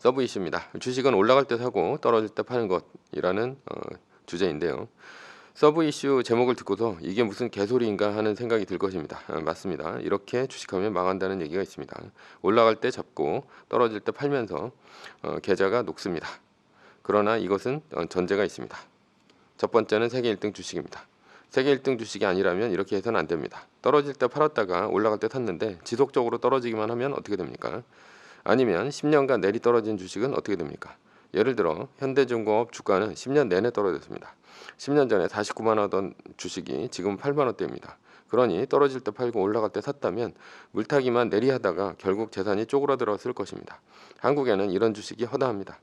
서브 이슈입니다. 주식은 올라갈 때 사고 떨어질 때 파는 것이라는 어, 주제인데요. 서브 이슈 제목을 듣고서 이게 무슨 개소리인가 하는 생각이 들 것입니다. 아, 맞습니다. 이렇게 주식하면 망한다는 얘기가 있습니다. 올라갈 때 잡고 떨어질 때 팔면서 어, 계좌가 녹습니다. 그러나 이것은 어, 전제가 있습니다. 첫 번째는 세계 1등 주식입니다. 세계 1등 주식이 아니라면 이렇게 해서는 안 됩니다. 떨어질 때 팔았다가 올라갈 때 샀는데 지속적으로 떨어지기만 하면 어떻게 됩니까? 아니면 10년간 내리 떨어진 주식은 어떻게 됩니까? 예를 들어 현대중공업 주가는 10년 내내 떨어졌습니다. 10년 전에 49만 원 하던 주식이 지금 8만 원대입니다. 그러니 떨어질 때 팔고 올라갈 때 샀다면 물타기만 내리하다가 결국 재산이 쪼그라들었을 것입니다. 한국에는 이런 주식이 허다합니다.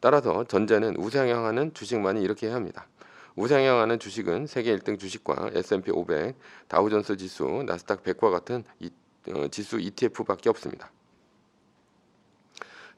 따라서 전제는 우상향하는 주식만이 이렇게 해야 합니다. 우상향하는 주식은 세계 1등 주식과 S&P 500, 다우존스 지수, 나스닥 100과 같은 이, 어, 지수 ETF밖에 없습니다.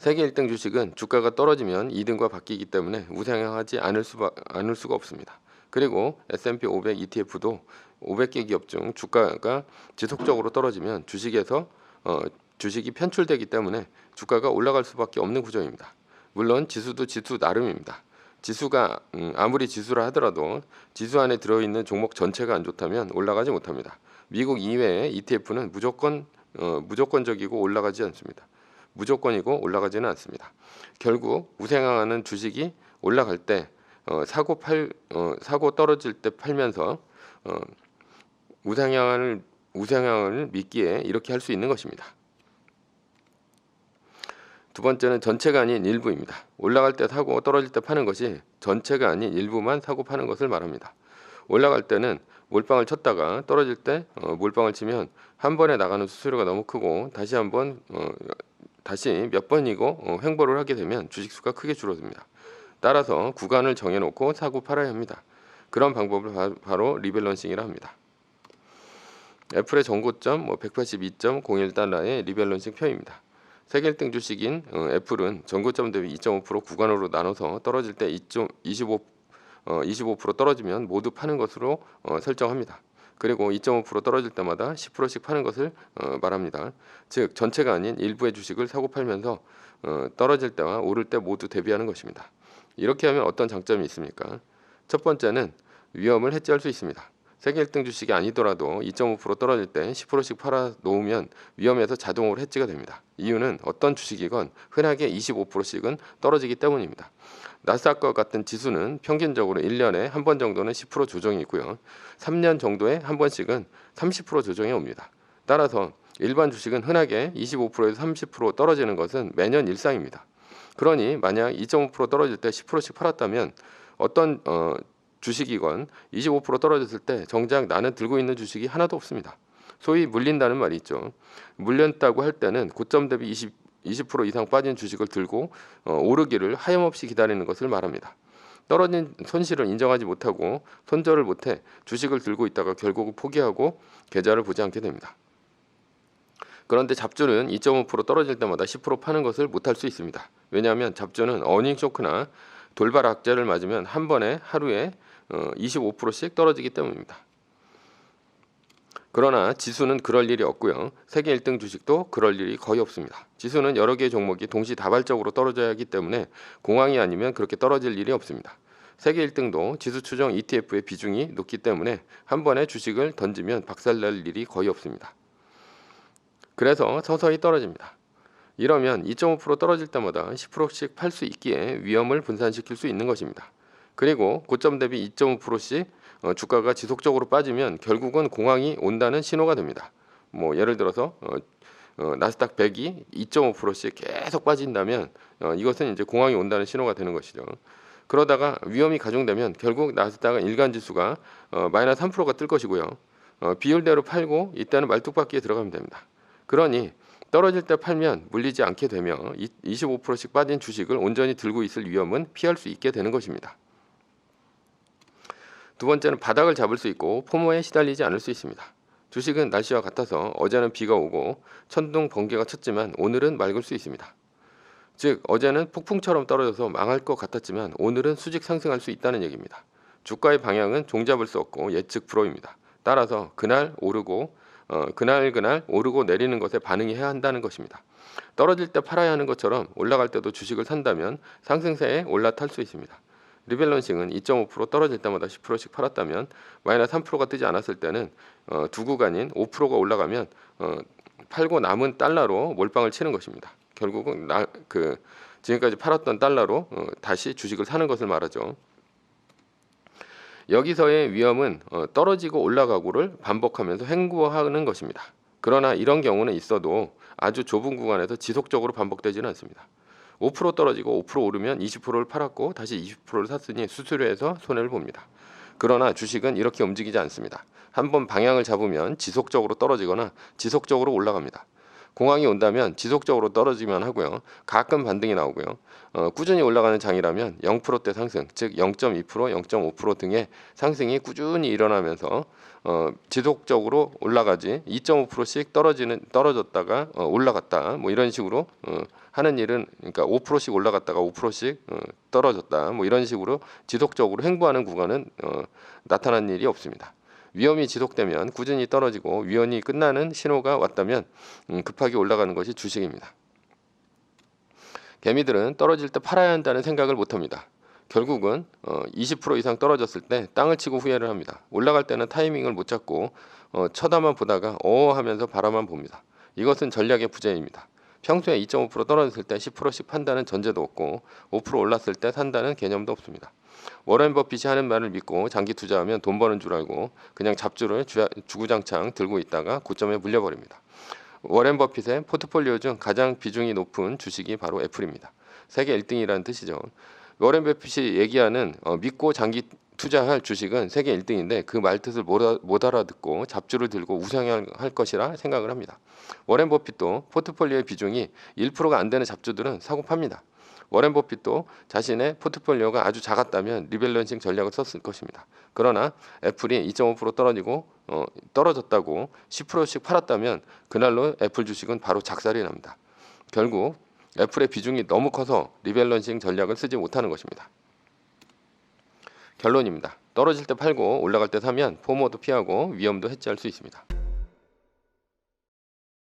세계 1등 주식은 주가가 떨어지면 2등과 바뀌기 때문에 우상향하지 않을, 수 않을 수가 없습니다. 그리고 S&P 500 ETF도 500개 기업 중 주가가 지속적으로 떨어지면 주식에서 어, 주식이 편출되기 때문에 주가가 올라갈 수밖에 없는 구조입니다. 물론 지수도 지수 나름입니다. 지수가 음, 아무리 지수라 하더라도 지수 안에 들어있는 종목 전체가 안 좋다면 올라가지 못합니다. 미국 이외의 ETF는 무조건 어, 무조건적이고 올라가지 않습니다. 무조건이고 올라가지는 않습니다. 결국 우상향하는 주식이 올라갈 때 어, 사고 팔 어, 사고 떨어질 때 팔면서 어, 우상향을 우상향을 믿기에 이렇게 할 수 있는 것입니다. 두 번째는 전체가 아닌 일부입니다. 올라갈 때 사고 떨어질 때 파는 것이 전체가 아닌 일부만 사고 파는 것을 말합니다. 올라갈 때는 몰빵을 쳤다가 떨어질 때 어, 몰빵을 치면 한 번에 나가는 수수료가 너무 크고 다시 한번 어, 다시 몇 번이고 어, 횡보를 하게 되면 주식 수가 크게 줄어듭니다. 따라서 구간을 정해놓고 사고 팔아야 합니다. 그런 방법을 바, 로 리밸런싱이라 합니다. 애플의 전고점 뭐 182.01달러의 리밸런싱 표입니다. 세계 1등 주식인 어, 애플은 전고점 대비 2.5% 구간으로 나눠서 떨어질 때 2.25 어, 25% 떨어지면 모두 파는 것으로 어, 설정합니다. 그리고 2.5% 떨어질 때마다 10%씩 파는 것을 어, 말합니다. 즉 전체가 아닌 일부의 주식을 사고 팔면서 어, 떨어질 때와 오를 때 모두 대비하는 것입니다. 이렇게 하면 어떤 장점이 있습니까? 첫 번째는 위험을 해지할 수 있습니다. 세계 1등 주식이 아니더라도 2.5% 떨어질 때 10%씩 팔아 놓으면 위험에서 자동으로 해지가 됩니다. 이유는 어떤 주식이건 흔하게 25%씩은 떨어지기 때문입니다. 나스닥과 같은 지수는 평균적으로 1년에 한 번 정도는 10% 조정이 있고요. 3년 정도에 한 번씩은 30% 조정이 옵니다. 따라서 일반 주식은 흔하게 25%에서 30% 떨어지는 것은 매년 일상입니다. 그러니 만약 2.5% 떨어질 때 10%씩 팔았다면 어떤 어, 주식이건 25% 떨어졌을 때 정작 나는 들고 있는 주식이 하나도 없습니다. 소위 물린다는 말이 있죠. 물렸다고 할 때는 고점 대비 20, 20% 이상 빠진 주식을 들고 어, 오르기를 하염없이 기다리는 것을 말합니다. 떨어진 손실을 인정하지 못하고 손절을 못해 주식을 들고 있다가 결국 포기하고 계좌를 보지 않게 됩니다. 그런데 잡주는 2.5% 떨어질 때마다 10% 파는 것을 못할 수 있습니다. 왜냐하면 잡주는 어닝 쇼크나 돌발 악재를 맞으면 한 번에 하루에 25%씩 어, 떨어지기 때문입니다. 그러나 지수는 그럴 일이 없고요. 세계 1등 주식도 그럴 일이 거의 없습니다. 지수는 여러 개의 종목이 동시다발적으로 떨어져야 하기 때문에 공황이 아니면 그렇게 떨어질 일이 없습니다. 세계 1등도 지수 추정 ETF의 비중이 높기 때문에 한 번에 주식을 던지면 박살날 일이 거의 없습니다. 그래서 서서히 떨어집니다. 이러면 2.5% 떨어질 때마다 10%씩 팔 수 있기에 위험을 분산시킬 수 있는 것입니다. 그리고 고점 대비 2.5%씩 어, 주가가 지속적으로 빠지면 결국은 공황이 온다는 신호가 됩니다. 뭐 예를 들어서 어, 어, 나스닥 100이 2.5%씩 계속 빠진다면 어, 이것은 이제 공황이 온다는 신호가 되는 것이죠. 그러다가 위험이 가중되면 결국 나스닥은 일간 지수가 어, 마이너스 3%가 뜰 것이고요. 어, 비율대로 팔고 이때는 말뚝박기에 들어가면 됩니다. 그러니 떨어질 때 팔면 물리지 않게 되며 25%씩 빠진 주식을 온전히 들고 있을 위험은 피할 수 있게 되는 것입니다. 두 번째는 바닥을 잡을 수 있고 포모에 시달리지 않을 수 있습니다. 주식은 날씨와 같아서 어제는 비가 오고 천둥 번개가 쳤지만 오늘은 맑을 수 있습니다. 즉 어제는 폭풍처럼 떨어져서 망할 것 같았지만 오늘은 수직 상승할 수 있다는 얘기입니다. 주가의 방향은 종잡을 수 없고 예측 불허입니다. 따라서 그날 오르고 어, 그날 그날 오르고 내리는 것에 반응해야 한다는 것입니다. 떨어질 때 팔아야 하는 것처럼 올라갈 때도 주식을 산다면 상승세에 올라탈 수 있습니다. 리밸런싱은 2.5% 떨어질 때마다 10%씩 팔았다면 마이너스 3%가 뜨지 않았을 때는 어, 두 구간인 5%가 올라가면 어, 팔고 남은 달러로 몰빵을 치는 것입니다. 결국은 나, 그 지금까지 팔았던 달러로 어, 다시 주식을 사는 것을 말하죠. 여기서의 위험은 어, 떨어지고 올라가고를 반복하면서 횡보하는 것입니다. 그러나 이런 경우는 있어도 아주 좁은 구간에서 지속적으로 반복되지는 않습니다. 5% 떨어지고 5% 오르면 20%를 팔았고 다시 20%를 샀으니 수수료에서 손해를 봅니다. 그러나 주식은 이렇게 움직이지 않습니다. 한번 방향을 잡으면 지속적으로 떨어지거나 지속적으로 올라갑니다. 공황이 온다면 지속적으로 떨어지면 하고요. 가끔 반등이 나오고요. 어, 꾸준히 올라가는 장이라면 0%대 상승, 즉 0.2%, 0.5% 등의 상승이 꾸준히 일어나면서 어, 지속적으로 올라가지 2.5%씩 떨어지는 떨어졌다가 어, 올라갔다 뭐 이런 식으로 어, 하는 일은 그러니까 5%씩 올라갔다가 5%씩 어, 떨어졌다 뭐 이런 식으로 지속적으로 횡보하는 구간은 어, 나타난 일이 없습니다. 위험이 지속되면 꾸준히 떨어지고 위험이 끝나는 신호가 왔다면 음, 급하게 올라가는 것이 주식입니다. 개미들은 떨어질 때 팔아야 한다는 생각을 못합니다. 결국은 어, 20% 이상 떨어졌을 때 땅을 치고 후회를 합니다. 올라갈 때는 타이밍을 못 잡고 어, 쳐다만 보다가 어 하면서 바라만 봅니다. 이것은 전략의 부재입니다. 평소에 2.5% 떨어졌을 때 10%씩 판다는 전제도 없고 5% 올랐을 때 산다는 개념도 없습니다. 워렌 버핏이 하는 말을 믿고 장기 투자하면 돈 버는 줄 알고 그냥 잡주를 주, 주구장창 들고 있다가 고점에 물려버립니다. 워렌 버핏의 포트폴리오 중 가장 비중이 높은 주식이 바로 애플입니다. 세계 1등이라는 뜻이죠. 워렌 버핏이 얘기하는 어, 믿고 장기 투자할 주식은 세계 1등인데 그 말뜻을 못, 알아듣고 잡주를 들고 우상향 할 것이라 생각을 합니다. 워렌 버핏도 포트폴리오의 비중이 1%가 안 되는 잡주들은 사고 팝니다. 워렌 버핏도 자신의 포트폴리오가 아주 작았다면 리밸런싱 전략을 썼을 것입니다. 그러나 애플이 2.5% 떨어지고 어, 떨어졌다고 10%씩 팔았다면 그날로 애플 주식은 바로 작살이 납니다. 결국 애플의 비중이 너무 커서 리밸런싱 전략을 쓰지 못하는 것입니다. 결론입니다. 떨어질 때 팔고 올라갈 때 사면 포모도 피하고 위험도 해지할 수 있습니다.